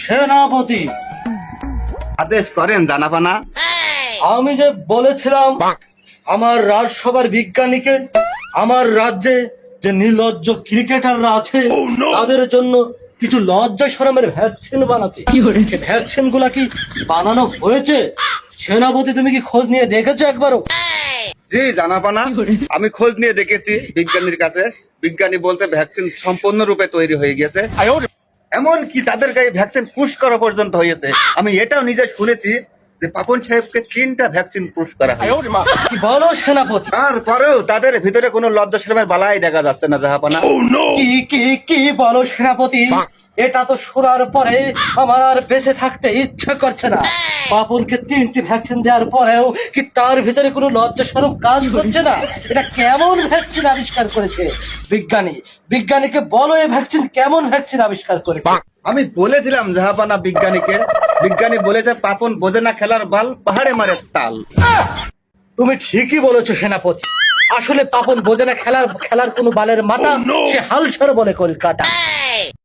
সেনাপতি। আদেশ করেন জানাপানা। আমি যে বলেছিলাম আমার রাজসভার বিজ্ঞানীকে আমার রাজ্যে যে নির্লজ্জ ক্রিকেটাররা আছে তাদের জন্য কিছু লজ্জা শরমের ভ্যাকসিন বানাতে ভ্যাকসিনগুলা কি বানানো হয়েছে? সেনাপতি তুমি কি খোঁজ নিয়ে দেখেছ একবারও? জি জানাপানা। আমি খোঁজ নিয়ে দেখেছি বিজ্ঞানীর কাছে। বিজ্ঞানী বলতে ভ্যাকসিন সম্পূর্ণরূপে তৈরি হয়ে গেছে এমন কি তাদের গায়ে ভ্যাকসিন পুশ করা পর্যন্ত হয়েছে। আমি এটাও নিজে শুনেছি যে পাপন সাহেবকে তিনটা ভ্যাকসিন পুশ করা হয় কি বলো সেনাপতি? তারপরেও তাদের ভিতরে কোনো লজ্জা শরমের বালাই দেখা যাচ্ছে না জাহাপানা। কি কি কি বলো সেনাপতি? এটা তো শোনার পরে আমার আর বেঁচে থাকতে ইচ্ছা করছে না। পাপনকে তিনটি ভ্যাকসিন দেওয়ার পরেও কি তার ভিতরে কোনো লজ্জা স্বরূপ কাজ করছে না? এটা কেমন ভ্যাকসিন আবিষ্কার করেছে? বিজ্ঞানী বিজ্ঞানীকে বলো এই ভ্যাকসিন কেমন ভ্যাকসিন আবিষ্কার করেছে? আমি বলেছিলাম জাহাপানা বিজ্ঞানীকে বিজ্ঞানী বলেছে পাপন বোঝে না খেলার বাল পাহাড়ে মারে তাল। তুমি ঠিকই বলেছ সেনাপতি। আসলে পাপন বোঝে না খেলার খেলার কোনো বালের মাথা সে হালসর বলে কলকাতা।